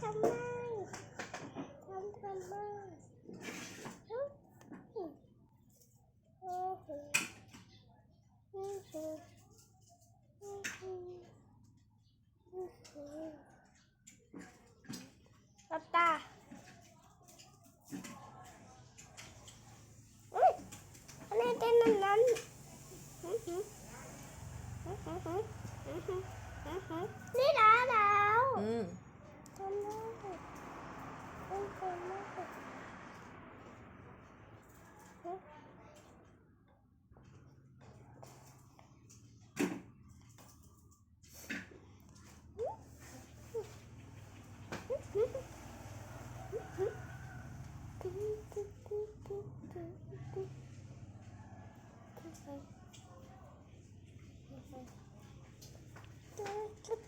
ทำไมทำทำไม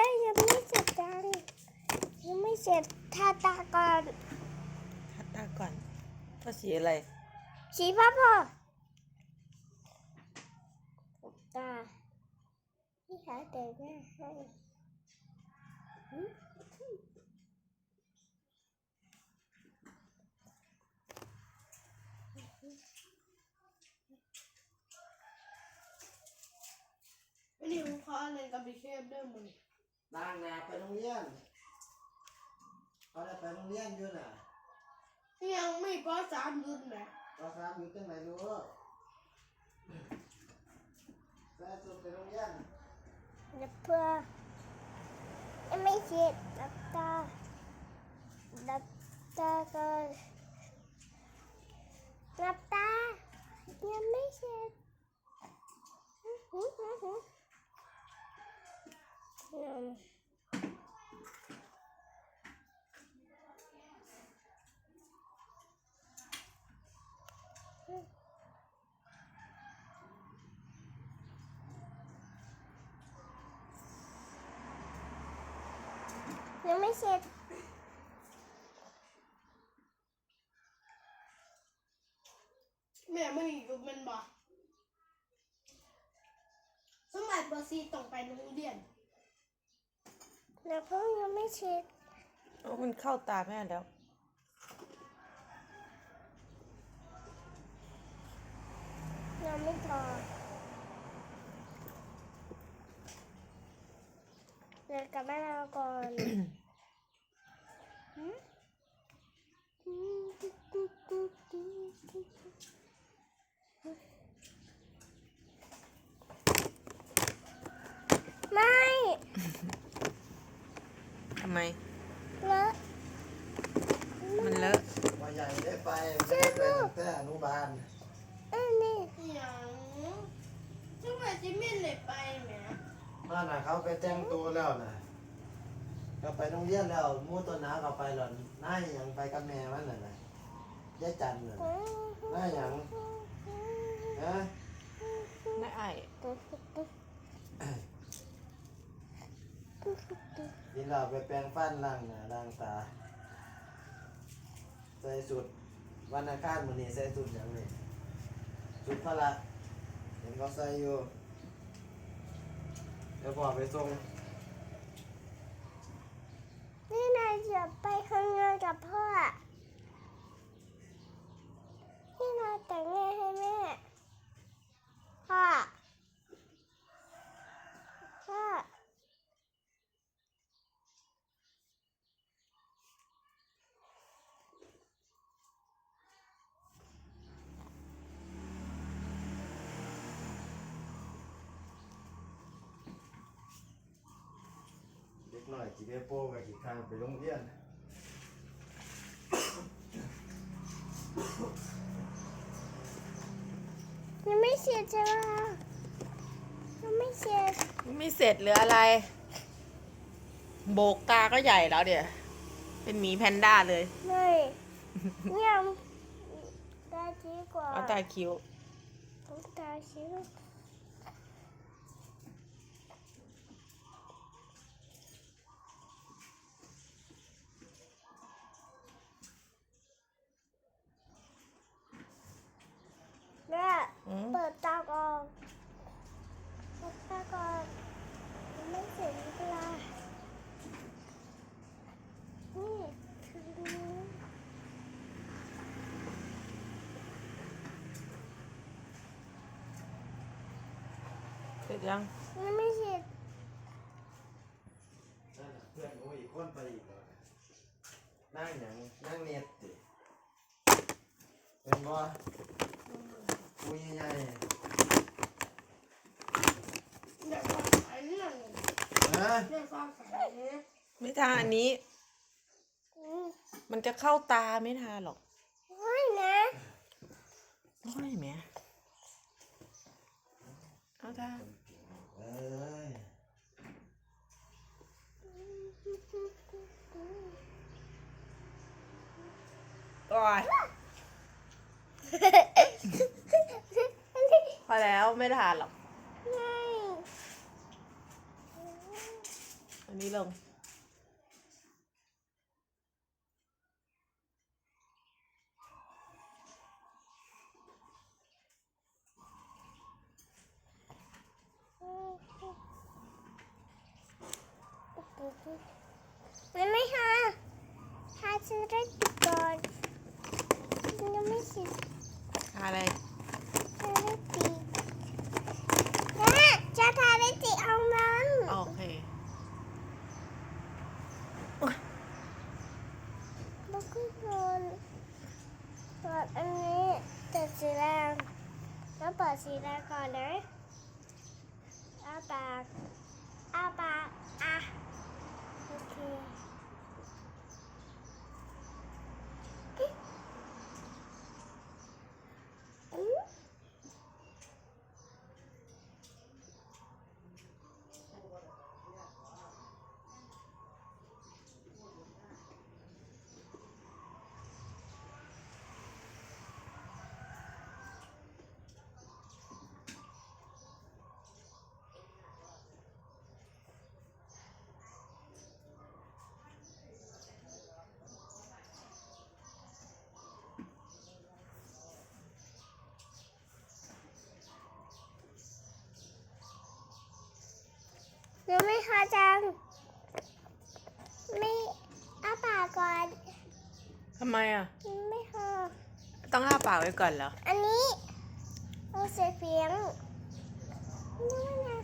ต่ยังไม่เสร็จจังยังไม่เสร็จทาตาก่อนทัดตาก่อนว่าสีอะไร สีพ่อพ่อตาพี่ขาแต่งหน้าให้หึวันนี้ผมขออะไรกับพี่เชฟเด้อมึง ล้างหน้าไปโรงเรียนเขาได้ไปโรงเรียนอยู่น่ะยังไม่พอสามเดือนแหมก็สามอยู่ตั้งไหนรู้ใส่สุดไปโรงเรียนเดี๋ยวเพื่อยังไม่เสร็จหลับตาหลับตาก่อนหลับตายังไม่เสร็จหึหึหึหึอืม ยังไม่เสร็จแม่ไม่อยู่มันบ่สมัยปสีต้องไปโรงเรียน แล้วพ่อยังไม่เสร็จโอ้มันเข้าตาแม่แล้ว ยังไม่พอเดี๋ยวกลับบ้านเราก่อน หืมไม่ ทำไม เลอะมันเลอะ ว่าใหญ่ได้ไปไม่ได้ไปตั้งแต่อนุบาลเอันนี้อย่างสมัยจิมินเลยไปแหมมาน่ะเขาไปแต่งตัวแล้วน่ะก็ไปโรงเรียนแล้วหมู่ตัวหนาก็ไปหล่อนนายยังไปกับแม่มันน่ะนะยายจันน่ะนายยังฮะ ไม่ไอ้นี่ เราไปแปรงฟันล้างหน้าล้างตา ใส่สุดวันอังคารมื้อนี้ใส่สุดหยังนี่สุดพละเห็นเขาใส่อยู่เดี๋ยวพ่อไปส่งนี่นายจะไปทำงานกับพ่อ นี่นายแต่งหน้าให้แม่ พ่อ พ่อ เด็กน้อยสิไปโป้กับสิข้างไปโรงเรียนยังไม่เสร็จใช่ไหมยังไม่เสร็จไม่เสร็จเหลืออะไร โบกตาก็ใหญ่แล้วเดี๋ยวยเป็นหมีแพนด้าเลยไม่เนี่ยตาชี้กว่าเอาตาคิ้ว ตาชี้แม่ อืม เปิดตาก่อนเปิดตาก่อนยังไม่เสร็จเวลานี่คือนี้ เส ร็จยังยังไม่เสร็จนั่นน่ะเพื่อนหนูอีกคนไปอีกแล้วนะนั่งหยังนั่งเน็ตติเป็นบ่คุยใหญ่เดี๋ยวฟังสายเรื่องเลยๆฮะเดี๋ยวฟังสายเนี่ยไม่ทาอันนี้ อืมมันจะเข้าตาไม่ทาหรอกไม่นะโอ้ยแหม่เอาทาเอ้ยโอ้ยพอแล้วไม่ทานหรอก อันนี้ลง มันไม่ทาทาฉันได้ติดก่อนฉันยังไม่เสร็จทาอะไร ทาได้ติดแม่จะทาได้ติดเอามัน โอเค แล้วก็โดนเปิดอันนี้แต่สีแดงแล้วเปิดสีแดงก่อนนะอ้าปากอ้าปากอะโอเคอืม ยังไม่พอจัง ไม่อ้าปากก่อน ทำไมอะยังไม่พอ ต้องอ้าปากไว้ก่อนเหรอ อันนี้เอาเสียเพียงนี่นะ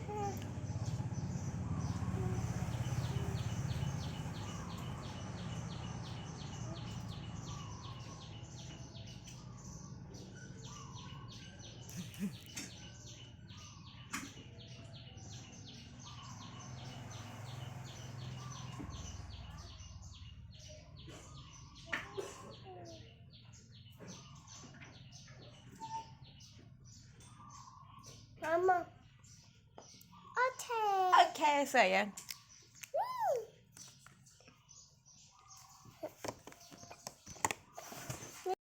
ค